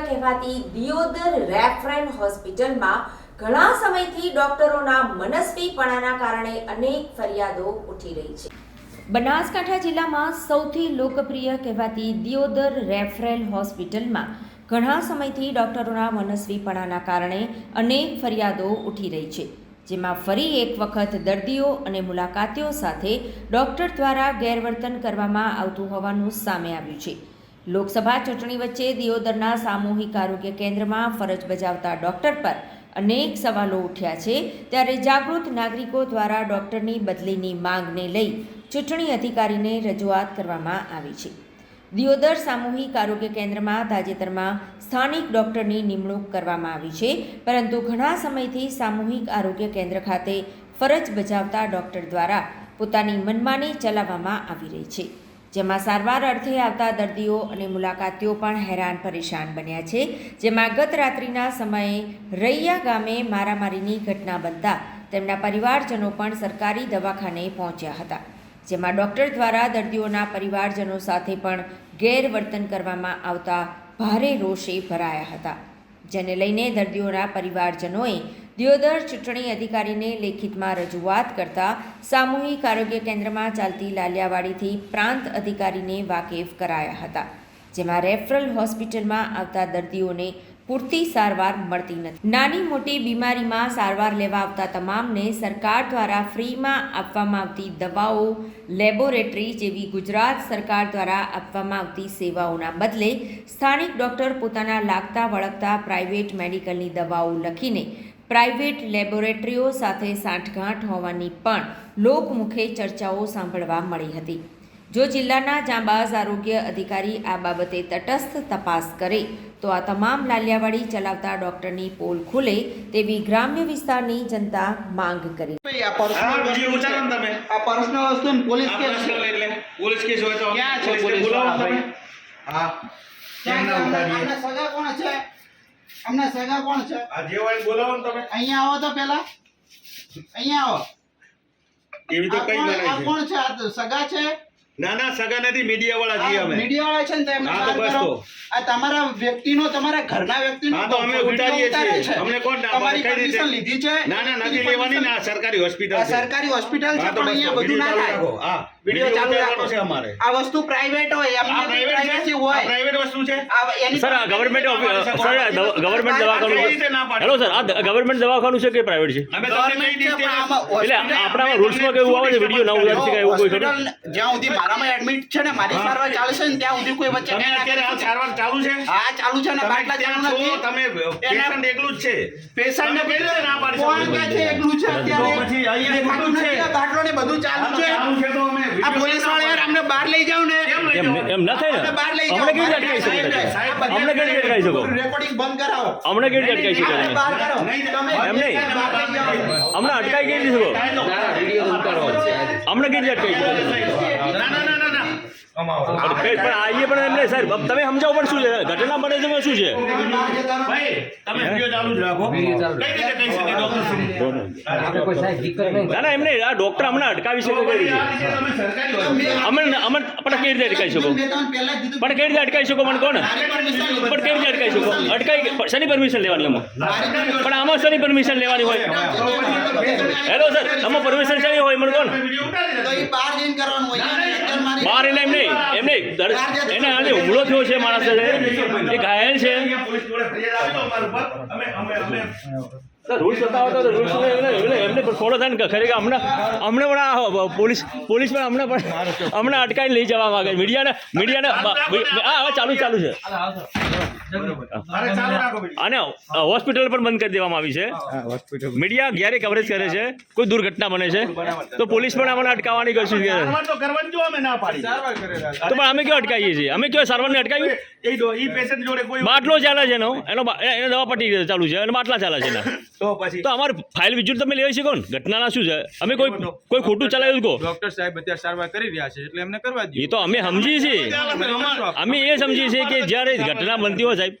કહેવાતી દિયોદર રેફરલ હોસ્પિટલમાં ઘણા સમયથી ડોક્ટરોના મનસ્વીપણાના કારણે અનેક ફરિયાદો ઉઠી રહી છે. બનાસકાંઠા જિલ્લામાં સૌથી લોકપ્રિય કહેવાતી દિયોદર રેફરલ હોસ્પિટલમાં ઘણા સમયથી ડોક્ટરોના મનસ્વીપણાના કારણે અનેક ફરિયાદો ઉઠી રહી છે, જેમાં ફરી એક વખત દર્દીઓ અને મુલાકાતીઓ સાથે ડોક્ટર દ્વારા ગેરવર્તન કરવામાં આવતું હોવાનું સામે આવ્યું છે. લોકસભા ચૂંટણી વચ્ચે દિયોદરના સામૂહિક આરોગ્ય કેન્દ્રમાં ફરજ બજાવતા ડોક્ટર પર અનેક સવાલો ઉઠ્યા છે. ત્યારે જાગૃત નાગરિકો દ્વારા ડોક્ટરની બદલીની માંગને લઈ ચૂંટણી અધિકારીને રજૂઆત કરવામાં આવી છે. દિયોદર સામૂહિક આરોગ્ય કેન્દ્રમાં તાજેતરમાં સ્થાનિક ડોક્ટરની નિમણૂક કરવામાં આવી છે. પરંતુ ઘણા સમયથી સામૂહિક આરોગ્ય કેન્દ્ર ખાતે ફરજ બજાવતા ડોક્ટર દ્વારા પોતાની મનમાની ચલાવવામાં આવી રહી છે. જેમાં સારવાર અર્થે આવતા દર્દીઓ અને મુલાકાતીઓ પણ હેરાન પરેશાન બન્યા છે. જેમાં ગત રાત્રિના સમયે રૈયા ગામે મારામારીની ઘટના બનતા તેમના પરિવારજનો પણ સરકારી દવાખાને પહોંચ્યા હતા. જેમાં ડૉક્ટર દ્વારા દર્દીઓના પરિવારજનો સાથે પણ ગેરવર્તન કરવામાં આવતા ભારે રોષે ભરાયા હતા. જેને લઈને દર્દીઓના પરિવારજનોએ દિયોદર ચૂંટણી અધિકારીને લેખિતમાં રજૂઆત કરતા સામૂહિક આરોગ્ય કેન્દ્રમાં ચાલતી લાલિયાવાડીથી પ્રાંત અધિકારીને વાકેફ કરાયા હતા, જેમાં રેફરલ હોસ્પિટલમાં આવતા દર્દીઓને પૂરતી સારવાર મળતી નથી. નાની મોટી બીમારીમાં સારવાર લેવા આવતા તમામને સરકાર દ્વારા ફ્રીમાં આપવામાં આવતી દવાઓ લેબોરેટરી જેવી ગુજરાત સરકાર દ્વારા આપવામાં આવતી સેવાઓના બદલે સ્થાનિક ડૉક્ટર પોતાના લાગતા વળગતા પ્રાઇવેટ મેડિકલની દવાઓ લખીને પ્રાઇવેટ લેબોરેટરીઓ સાથે સાંઠગાંઠ હોવાની પણ લોકમુખે ચર્ચાઓ સાંભળવા મળી હતી. જો જિલ્લાના જાંબાઝ આરોગ્ય અધિકારી આ બાબતે તટસ્થ તપાસ કરે તો આ તમામ લાલિયાવાડી ચલાવતા ડોક્ટરની પોલ ખુલે તેવી ગ્રામ્ય વિસ્તારની જનતા માંગ કરી. આ વસ્તુ. એટલે પોલીસ કેસ હોય તો ક્યાં પોલીસ? હા ઉતારીએ? સગા કોણ છે? અમને સગા કોણ છે? આ જે હોય બોલાવો ને તમે. અહીંયા આવો તો પેલા. અહીંયા આવો. એવી તો કઈ કોણ- બનાય આ છે? કોણ છે? આ તો સગા છે? ના ના સગા નથી મીડિયા વાળા છીએ અમે. મીડિયા વાળા છે ને તો એમને હા, તો બસ તો. આ તમારા વ્યક્તિનો તમારા ઘરના વ્યક્તિનો હા, તો અમે ઉતારીએ છીએ. અમને કોણ તમારી permission લીધી છે? ના ના નથી લેવાની ના સરકારી હોસ્પિટલ છે. સરકારી હોસ્પિટલ છે પણ અહીંયા બધું ના થાય. હા વીડિયો ચાલુ રાખો. છે અમારે. આ વસ્તુ પ્રાઇવેટ હોય આ પ્રાઇવેસી હોય. પ્રાઇવેટ વસ્તુ છે? સર આ ગવર્મેન્ટ સર કઈ દવાખાનું હેલો સર આ ગવર્નમેન્ટ દવાખાનું છે કે પ્રાઇવેટ છે? અમે તમને કઈ દીધી એટલે આપણામાં રૂલ્સમાં કેવું આવે છે વિડિયો ના ઉતારી શકાય એવું કોઈ ખરું જ્યાં સુધી મારામાં એડમિટ છે ને મારી સારવાર ચાલશે ને ત્યાં સુધી કોઈ વચ્ચે અત્યારે આ સારવાર ચાલુ છે? હા ચાલુ છે ને બાટલા ચાલુ નથી. તમે પેશન્ટ એકલું જ છે. પેશન્ટ ને રીતે ના પાડી કોણ કે છે એકલું છે અત્યારે? પછી અહીંયા બધું છે. બાટલો ને બધું ચાલુ છે. ચાલુ છે તો અમે આ પોલીસવાળા યાર અમને બહાર લઈ જાવ ને. એમ? એમ ના થાય ને? બહાર લઈ જાવ અમને કેવી રીતે અટકાવી શકો? સાહેબ, અમને કેવી રીતે અટકાવી શકો? રેકોર્ડિંગ બંધ કરાવો. અમને કેવી રીતે અટકાવી શકો? બહાર કરો. નહીં, તમે એમ નહીં. અમને અટકાઈ કેવી રીતે શકો? અમને કેવી રીતે અટકાવી શકો? ના ના પણ એમને સાહેબ તમે સમજાવો પણ શું છે? ઘટના બને છે શું છે? ભાઈ તમે વીડિયો ચાલુ જ રાખો. કઈ રીતે કહી શકે ડોક્ટર શ્રી? ના ના એમને આ ડોક્ટર અમને અટકાવી શકે કઈ રીતે. અમને પણ કેવી રીતે અટકાવી શકો. પણ કેવી રીતે અટકાવી શકો મને લીધી. પણ કેવી રીતે અટકાવી શકો? અટકાવી શેની પરમિશન લેવાની પણ આમાં શેની પરમિશન લેવાની હોય? હેલો સર આમાં પરમિશન ચાલી હોય મને કોણ બહાર એટલે એમ નહીં એમ નહીં. એને આજે હુમલો થયો છે માણસ. સાથે એ ઘાયલ છે. અહીંયા પોલીસ જોડે ફરિયાદ આપી દો અમારા ઉપર. અમે અમે અમે રૂલ્સ બતાવો તો રૂલ્સ એમને ફોલો થાય ને ખરેખર હમણાં હમણાં પણ આ પોલીસ પોલીસ પણ હમણાં પણ હમણાં અટકાઈને લઈ જવા માંગે મીડિયાને મીડિયાને હા હવે ચાલુ ચાલુ છે. અરે ચાલુ રાખો વીડિયો. અને હોસ્પિટલ પણ બંધ કરી દેવામાં આવી છે. મીડિયા જ્યારે કવરેજ કરે છે. કોઈ દુર્ઘટના બને છે. તો પોલીસ પણ અમને અટકાવવાની કરશું કે તો અમે ના પણ અમે કયો અટકાવીએ છીએ? અમે કયો સારવારને અટકાવી એ ડો- ઈ પેશન્ટ જોડે કોઈ બાટલો ચાલે છે એનો. એનો બા- દવા પટી ચાલુ છે અને બાટલા ચાલે છે એના. તો પછી તો અમારી ફાઇલ વિઝ્યુઅલ તમે લેવાય શકો કોણ? ઘટનાના શું છે? અમે કોઈ કોઈ ખોટું ચલાવ્યું કો? ડોક્ટર સાહેબ અત્યારે સારવાર કરી રહ્યા છે એટલે એમને કરવા એ તો અમે સમજીએ છીએ. અમે એ સમજીએ છીએ કે જ્યારે ઘટના બનતી હોય સાહેબ